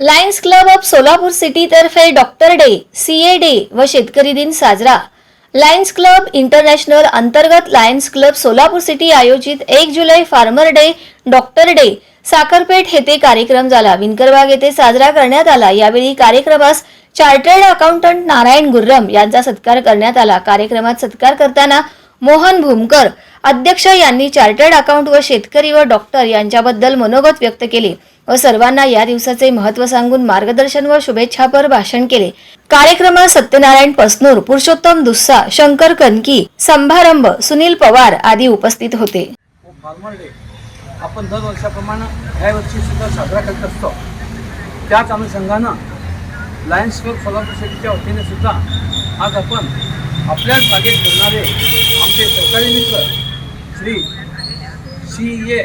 Lions club of Solapur सिटीतर्फे doctor day C A day शेतकरी दिन साजरा. लायन्स क्लब इंटरनॅशनल अंतर्गत लायन्स क्लब सोलापूर सिटी आयोजित एक जुलै farmer day doctor day Sakharpeth येथे कार्यक्रम झाला. विनकरबाग येथे साजरा करण्यात आला. यावेळी कार्यक्रमास चार्टर्ड अकाउंटंट नारायण गुर्रम यांचा सत्कार करण्यात आला. कार्यक्रमात सत्कार करताना मोहन भूमकर अध्यक्ष यांनी चार्टर्ड अकाउंट व शेतकरी व डॉक्टर यांच्याबद्दल मनोगत व्यक्त केले व सर्वांना या दिवसाचे महत्त्व सांगून मार्गदर्शन व शुभेच्छापर भाषण केले. कार्यक्रमात सत्यनारायण पसनूर पुरुषोत्तम दुस्सा शंकर कनकी संभारंभ सुनील पवार आदी उपस्थित होते. व फार्मर डे आपण दरवर्षाप्रमाणे ह्या वर्षी सुद्धा साजरा करत असतो. त्याच अनुषंगानं लायन्स क्लब सोलापूर सिटीच्या वतीने सुद्धा आज आपण आपल्याच बागेत फिरणारे आमचे सहकारी मित्र Shri C A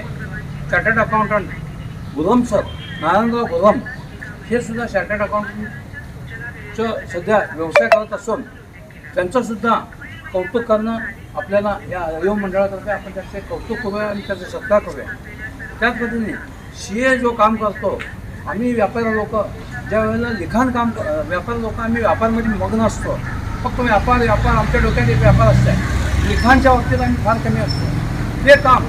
chartered accountant Guram sir Narayanrao Guram हे सुद्धा चार्टर्ड अकाउंटंटचं सध्या व्यवसाय करत असून त्यांचंसुद्धा कौतुक करणं आपल्याला या योग मंडळातर्फे आपण त्याचे कौतुक करूया आणि त्याचा सत्कार करूया. त्याच पद्धतीने सी ए जो काम करतो आम्ही व्यापारी लोक ज्या वेळेला लिखाण काम व्यापारी लोक आम्ही व्यापारमध्ये मग्न असतो फक्त व्यापार व्यापार आमच्या डोक्यात एक व्यापार असतात लिखाणच्या बाबतीत आम्ही फार कमी असतो. ते काम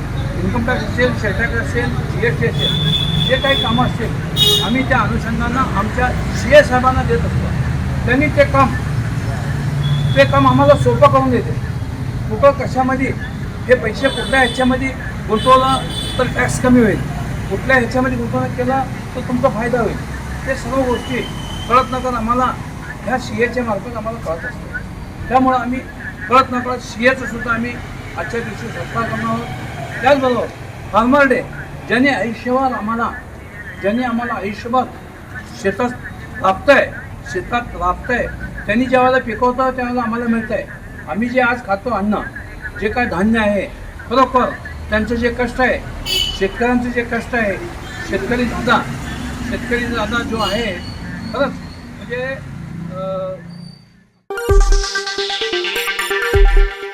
इन्कम टॅक्स असेल सेल असेल जी एस टी असेल जे काही कामं असतील आम्ही त्या अनुषंगानं आमच्या सी ए साहेबांना देत असतो. त्यांनी ते काम ते काम आम्हाला सोपं करून देते. कुठं कशामध्ये हे पैसे कुठल्या ह्याच्यामध्ये गुंतवला तर टॅक्स कमी होईल. कुठल्या ह्याच्यामध्ये गुंतवणूक केला तर तुमचा फायदा होईल. ते सर्व गोष्टी कळत नकळत आम्हाला ह्या सी एच्या मार्फत आम्हाला कळत असतो. त्यामुळं आम्ही कळत ना परत एचं सुद्धा आम्ही आजच्या दिवशी सत्कार करणार आहोत. त्याचबरोबर फार्मर डे ज्याने आयुष्यभर आम्हाला ज्याने आम्हाला आयुष्यभर शेतात राबतंय शेतात राबतंय त्यांनी ज्यावेळेला पिकवतं त्यावेळेला आम्हाला मिळतं आहे आम्ही जे आज खातो अन्न जे काय धान्य आहे खरोखर त्यांचं जे कष्ट आहे शेतकऱ्यांचं जे कष्ट आहे शेतकरी दादा शेतकरी दादा जो आहे खरंच म्हणजे